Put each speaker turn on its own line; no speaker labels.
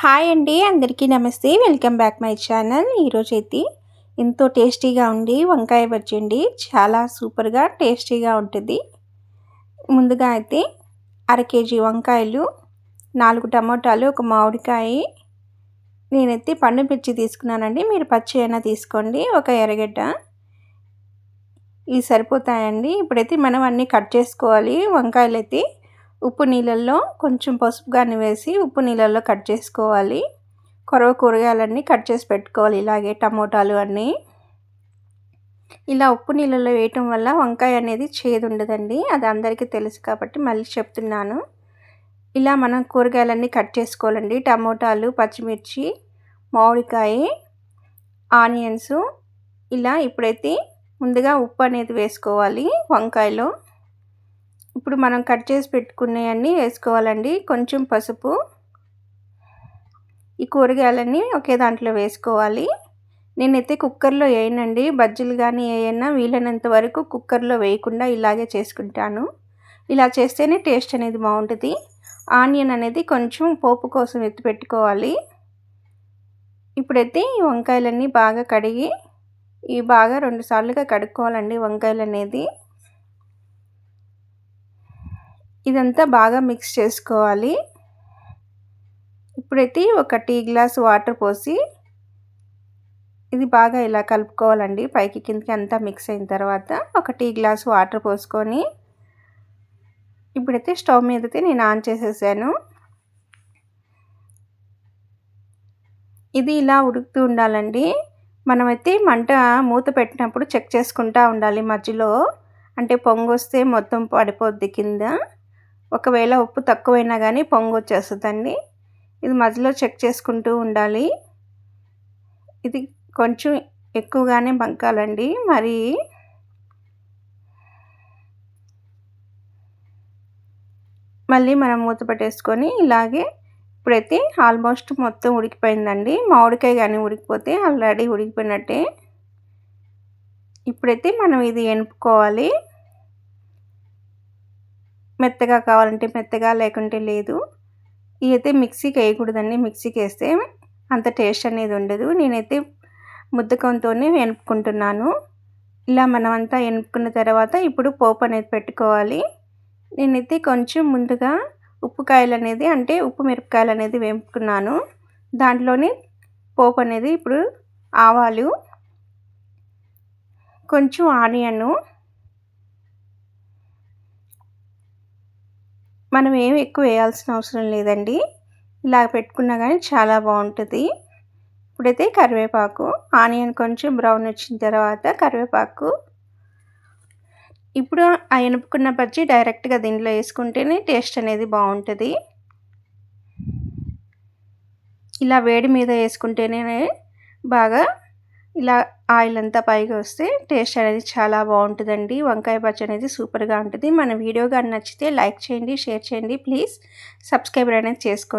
Hi అండి అందరికీ నమస్తే. Welcome back my channel. ఈరోజు అయితే ఎంతో టేస్టీగా ఉండి వంకాయ బజ్జండి చాలా సూపర్గా టేస్టీగా ఉంటుంది. ముందుగా అయితే అర కేజీ వంకాయలు నాలుగు టమోటాలు ఒక మామిడికాయ. నేనైతే పండు మిర్చి తీసుకున్నానండి. మీరు పచ్చి అయినా తీసుకోండి. ఒక ఎర్రగడ్డ. ఇవి సరిపోతాయండి. ఇప్పుడైతే మనం అన్నీ కట్ చేసుకోవాలి. వంకాయలు అయితే ఉప్పు నీళ్ళల్లో కొంచెం పసుపు కానీ వేసి ఉప్పు నీళ్ళల్లో కట్ చేసుకోవాలి. కొరవ కూరగాయలన్నీ కట్ చేసి పెట్టుకోవాలి. ఇలాగే టమోటాలు అన్నీ. ఇలా ఉప్పు నీళ్ళల్లో వేయటం వల్ల వంకాయ అనేది చేదు ఉండదండి. అది అందరికీ తెలుసు కాబట్టి మళ్ళీ చెప్తున్నాను. ఇలా మనం కూరగాయలన్నీ కట్ చేసుకోవాలండి. టమోటాలు పచ్చిమిర్చి మామిడికాయ ఆనియన్స్. ఇలా ఇప్పుడైతే ముందుగా ఉప్పు అనేది వేసుకోవాలి వంకాయలో. ఇప్పుడు మనం కట్ చేసి పెట్టుకునేవన్నీ వేసుకోవాలండి. కొంచెం పసుపు. ఈ కూరగాయలన్నీ ఒకే దాంట్లో వేసుకోవాలి. నేనైతే కుక్కర్లో వేయనండి. బజ్జీలు కానీ ఏయన్నా వీలైనంత వరకు కుక్కర్లో వేయకుండా ఇలాగే చేసుకుంటాను. ఇలా చేస్తేనే టేస్ట్ అనేది బాగుంటుంది. ఆనియన్ అనేది కొంచెం పోపు కోసం ఎత్తి పెట్టుకోవాలి. ఇప్పుడైతే ఈ వంకాయలన్నీ బాగా కడిగి ఇవి బాగా రెండుసార్లుగా కడుక్కోవాలండి వంకాయలు అనేది ఇదంతా బాగా మిక్స్ చేసుకోవాలి. ఇప్పుడైతే ఒక టీ గ్లాస్ వాటర్ పోసి ఇది బాగా ఇలా కలుపుకోవాలండి. పైకి కిందకి అంతా మిక్స్ అయిన తర్వాత ఒక టీ గ్లాస్ వాటర్ పోసుకొని ఇప్పుడైతే స్టవ్ మీదైతే నేను ఆన్ చేసేసాను. ఇది ఇలా ఉడుకుతూ ఉండాలండి. మనమైతే మంట మూత పెట్టినప్పుడు చెక్ చేసుకుంటూ ఉండాలి మధ్యలో. అంటే పొంగు వస్తే మొత్తం పడిపోద్ది కింద. ఒకవేళ ఉప్పు తక్కువైనా కానీ పొంగు వచ్చేస్తుందండి ఇది మధ్యలో చెక్ చేసుకుంటూ ఉండాలి. ఇది కొంచెం ఎక్కువగానే బంకాలండి మరి మళ్ళీ మనం మూత పెట్టేసుకొని ఇలాగే ఇప్పుడైతే ఆల్మోస్ట్ మొత్తం ఉడికిపోయిందండి. మామిడికాయ కానీ ఉడికిపోతే ఆల్రెడీ ఉడికిపోయినట్టే. ఇప్పుడైతే మనం ఇది ఎనుపుకోవాలి మెత్తగా కావాలంటే మెత్తగా లేకుంటే లేదు. ఇవైతే మిక్సీకి వేయకూడదండి. మిక్సీకి వేస్తే అంత టేస్ట్ అనేది ఉండదు. నేనైతే ముద్దకంతోనే ఎనుపుకుంటున్నాను ఇలా మనం అంతా తర్వాత ఇప్పుడు పోపు అనేది పెట్టుకోవాలి. నేనైతే కొంచెం ముందుగా ఉప్పు కాయలు అనేది అంటే ఉప్పు మిరపకాయలు అనేది వేపుకున్నాను. దాంట్లోనే పోపు అనేది ఇప్పుడు ఆవాలు కొంచెం ఆనియను మనం ఏమి ఎక్కువ వేయాల్సిన అవసరం లేదండి. ఇలా పెట్టుకున్నా కానీ చాలా బాగుంటుంది. ఇప్పుడైతే కరివేపాకు ఆనియన్ కొంచెం బ్రౌన్ వచ్చిన తర్వాత కరివేపాకు. ఇప్పుడు ఆ ఎనుపుకున్న పచ్చి డైరెక్ట్గా దీంట్లో వేసుకుంటేనే టేస్ట్ అనేది బాగుంటుంది. ఇలా వేడి మీద వేసుకుంటేనే బాగా ఇలా ఆయిల్ అంతా పైకి వస్తే టేస్ట్ అనేది చాలా బాగుంటుందండి. వంకాయ పచ్చడి అనేది సూపర్గా ఉంటుంది. మన వీడియో కానీ నచ్చితే లైక్ చేయండి షేర్ చేయండి. ప్లీజ్ సబ్స్క్రైబర్ అనేది చేసుకోండి.